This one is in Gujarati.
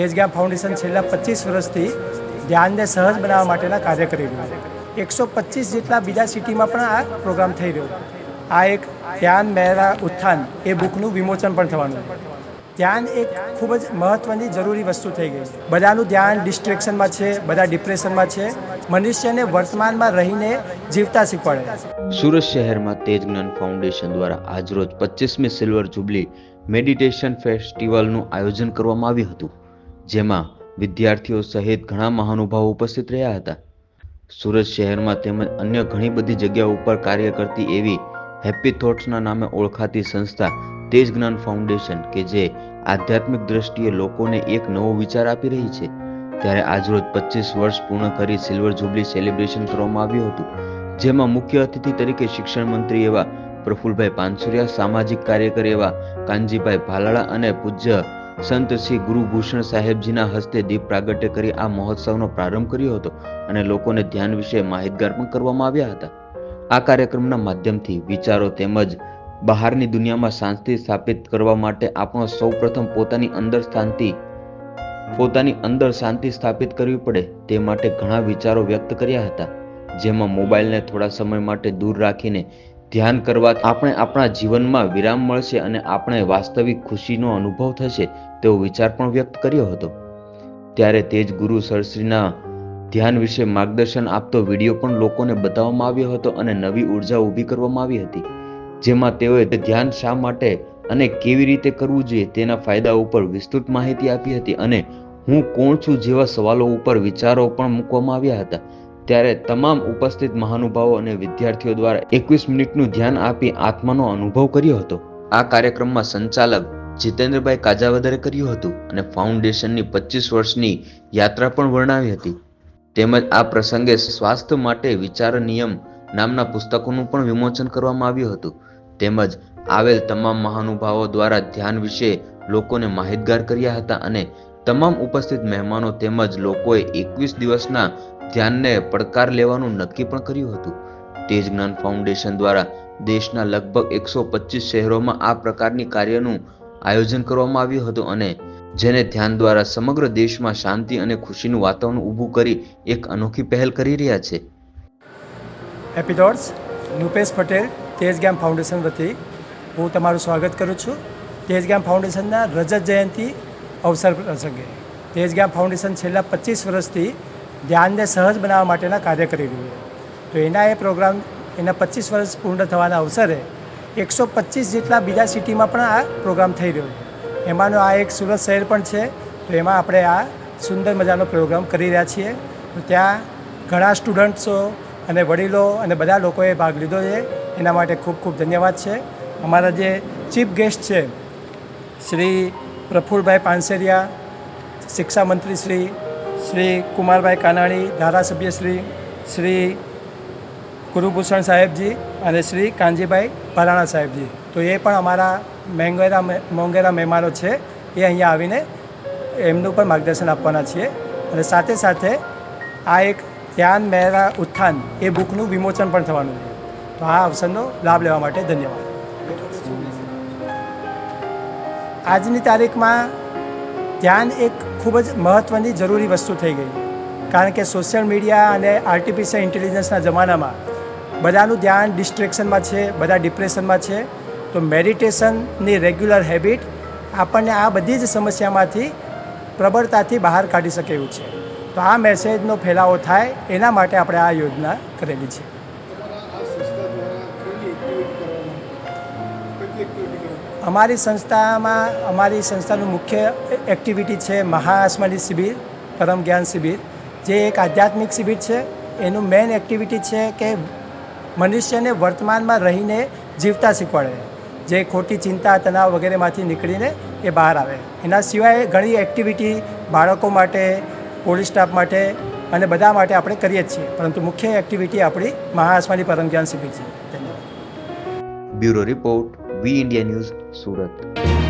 તેજગામ ફાઉન્ડેશન છેલ્લા પચીસ વર્ષથી ધ્યાનને સહજ બનાવવા માટેના કાર્ય કરી રહ્યું છે. એકસો પચીસ જેટલા બીજા સિટીમાં પણ આ પ્રોગ્રામ થઈ રહ્યો આ એક ધ્યાન મેરા ઉત્થાન એ બુકનું વિમોચન પણ થવાનું ધ્યાન એક ખૂબ જ મહત્ત્વની જરૂરી વસ્તુ થઈ ગઈ બધાનું ધ્યાન ડિસ્ટ્રેક્શનમાં છે, બધા ડિપ્રેશનમાં છે. મનુષ્યને વર્તમાનમાં રહીને જીવતા શીખવાડે સુરત શહેરમાં તેજ જ્ઞાન ફાઉન્ડેશન દ્વારા આજરોજ પચીસમી સિલ્વર જુબલી મેડિટેશન ફેસ્ટિવલનું આયોજન કરવામાં આવ્યું હતું. જેમાં વિદ્યાર્થીઓ સહિત ઘણા મહાનુભાવો ઉપસ્થિત રહ્યા હતા. સુરત શહેરમાં તેમજ અન્ય ઘણી બધી જગ્યાઓ ઉપર કાર્ય કરતી એવી હેપી થોટ્સના નામે ઓળખાતી સંસ્થા તેજ જ્ઞાન ફાઉન્ડેશન કે જે આધ્યાત્મિક દ્રષ્ટિએ લોકોને એક નવો વિચાર આપી રહી છે. ત્યારે આજરોજ પચીસ વર્ષ પૂર્ણ કરી સિલ્વર જુબલી સેલિબ્રેશન કરવામાં આવ્યું હતું. જેમાં મુખ્ય અતિથિ તરીકે શિક્ષણ મંત્રી એવા પ્રફુલભાઈ પાનસુરિયા, સામાજિક કાર્યકર એવા કાનજીભાઈ ભાલાળા અને પૂજ્ય સંત શ્રી ગુરુભૂષણ સાહેબજીના હસ્તે દીપ પ્રાગટ્ય કરી આ મહોત્સવનો પ્રારંભ કર્યો હતો અને લોકોને ધ્યાન વિશે માહિતગાર પણ કરવામાં આવ્યા હતા. આ કાર્યક્રમના માધ્યમથી વિચારો તેમજ બહારની દુનિયામાં શાંતિ સ્થાપિત કરવા માટે આપણો સૌપ્રથમ પોતાની અંદર શાંતિ, પોતાની અંદર શાંતિ સ્થાપિત કરવી પડે તે માટે ઘણા વિચારો વ્યક્ત કર્યા હતા, જેમાં મોબાઈલને થોડા સમય માટે દૂર રાખીને ધ્યાન કરવા આપણે આપણા જીવનમાં વિરામ મળશે અને આપણે વાસ્તવિક ખુશીનો અનુભવ થશે તેવો વિચાર પણ વ્યક્ત કર્યો હતો. ત્યારે તેજ ગુરુ સરશ્રીના ધ્યાન વિશે માર્ગદર્શન આપતો વીડિયો પણ લોકોને બતાવવામાં આવ્યો હતો અને નવી ઊર્જા ઊભી કરવામાં આવી હતી. જેમાં તેઓએ ધ્યાન શા માટે અને કેવી રીતે કરવું જોઈએ તેના ફાયદા ઉપર વિસ્તૃત માહિતી આપી હતી અને હું કોણ છું જેવા સવાલો ઉપર વિચારો પણ મૂકવામાં આવ્યા હતા. ત્યારે તમામ ઉપસ્થિત મહાનુભાવો અને વિદ્યાર્થીઓ દ્વારા એકવીસ મિનિટનું ધ્યાન આપી આત્માનો અનુભવ કર્યો હતો. આ કાર્યક્રમમાં સંચાલક જીતેન્દ્રભાઈ કાજાવદરે કર્યું હતું અને ફાઉન્ડેશનની પચીસ વર્ષની યાત્રા પણ વર્ણવી હતી. તેમજ આ પ્રસંગે સ્વાસ્થ્ય માટે વિચાર નિયમ નામના પુસ્તકોનું પણ વિમોચન કરવામાં આવ્યું હતું. તેમજ આવેલ તમામ મહાનુભાવો દ્વારા ધ્યાન વિશે લોકોને માહિતગાર કર્યા હતા અને તમામ ઉપસ્થિત મહેમાનો તેમજ લોકોએ એકવીસ દિવસના ધ્યાનને પડકાર લેવાનું નક્કી પણ કર્યું હતું. તેજ જ્ઞાન ફાઉન્ડેશન દ્વારા દેશના લગભગ એકસો પચીસ શહેરોમાં આ પ્રકારની કાર્યનું આયોજન કરવામાં આવ્યું હતું અને જેને ધ્યાન દ્વારા સમગ્ર દેશમાં શાંતિ અને ખુશીનું વાતાવરણ ઊભું કરી એક અનોખી પહેલ કરી રહ્યા છે. એપિડોર્સ, નુપેશ પટેલ, તેજગામ ફાઉન્ડેશન વતી હું તમારું સ્વાગત કરું છું. તેજગામ ફાઉન્ડેશનના રજત જયંતિ અવસર પ્રસંગે. તેજગામ ફાઉન્ડેશન છેલ્લા પચીસ વર્ષથી ધ્યાનને સહજ બનાવવા માટેના કાર્ય કરી રહ્યું છે. તો એના એ પ્રોગ્રામ, એના પચીસ વર્ષ પૂર્ણ થવાના અવસરે એકસો પચીસ જેટલા બીજા સિટીમાં પણ આ પ્રોગ્રામ થઈ રહ્યો છે. એમાંનો આ એક સુરત શહેર પણ છે. તો એમાં આપણે આ સુંદર મજાનો પ્રોગ્રામ કરી રહ્યા છીએ. તો ત્યાં ઘણા સ્ટુડન્ટ્સો અને વડીલો અને બધા લોકોએ ભાગ લીધો છે. એના માટે ખૂબ ખૂબ ધન્યવાદ છે. અમારા જે ચીફ ગેસ્ટ છે, શ્રી પ્રફુલભાઈ પાનસેરિયા, શિક્ષા મંત્રી શ્રી શ્રી કુમારભાઈ કાનાણી, ધારાસભ્ય શ્રી શ્રી ગુરુભૂષણ સાહેબજી અને શ્રી કાનજીભાઈ ભરાણા સાહેબજી. તો એ પણ અમારા મેંગેરા મોંગેરા મહેમાનો છે. એ અહીંયા આવીને એમનું પણ માર્ગદર્શન આપવાના છીએ. અને સાથે સાથે આ એક ધ્યાન મેરા ઉત્થાન એ બુકનું વિમોચન પણ થવાનું છે. તો આ અવસરનો લાભ લેવા માટે ધન્યવાદ. આજની તારીખમાં ધ્યાન એક ખૂબ જ મહત્ત્વની જરૂરી વસ્તુ થઈ ગઈ. કારણ કે સોશિયલ મીડિયા અને આર્ટિફિશિયલ ઇન્ટેલિજન્સના જમાનામાં બધાનું ધ્યાન ડિસ્ટ્રેક્શનમાં છે, બધા ડિપ્રેશનમાં છે. તો મેડિટેશનની રેગ્યુલર હેબિટ આપણને આ બધી જ સમસ્યામાંથી પ્રબળતાથી બહાર કાઢી શકે એવું છે. તો આ મેસેજનો ફેલાવો થાય એના માટે આપણે આ યોજના કરેલી છે. અમારી સંસ્થામાં, અમારી સંસ્થાનું મુખ્ય એક્ટિવિટી છે મહાઆસમાની શિબિર, પરમ જ્ઞાન શિબિર. જે એક આધ્યાત્મિક શિબિર છે, એનું મેઇન એક્ટિવિટી છે કે મનુષ્યને વર્તમાનમાં રહીને જીવતા શીખવાડે. જે ખોટી ચિંતા, તણાવ વગેરેમાંથી નીકળીને એ બહાર આવે. એના સિવાય ઘણી એક્ટિવિટી બાળકો માટે પોલીસ સ્ટાફ માટે અને બધા માટે આપણે કરીએ જ છીએ. પરંતુ મુખ્ય એક્ટિવિટી આપણી મહાઆસમાની પરમ જ્ઞાન શિબિર છે. Bureau report. V India news Surat.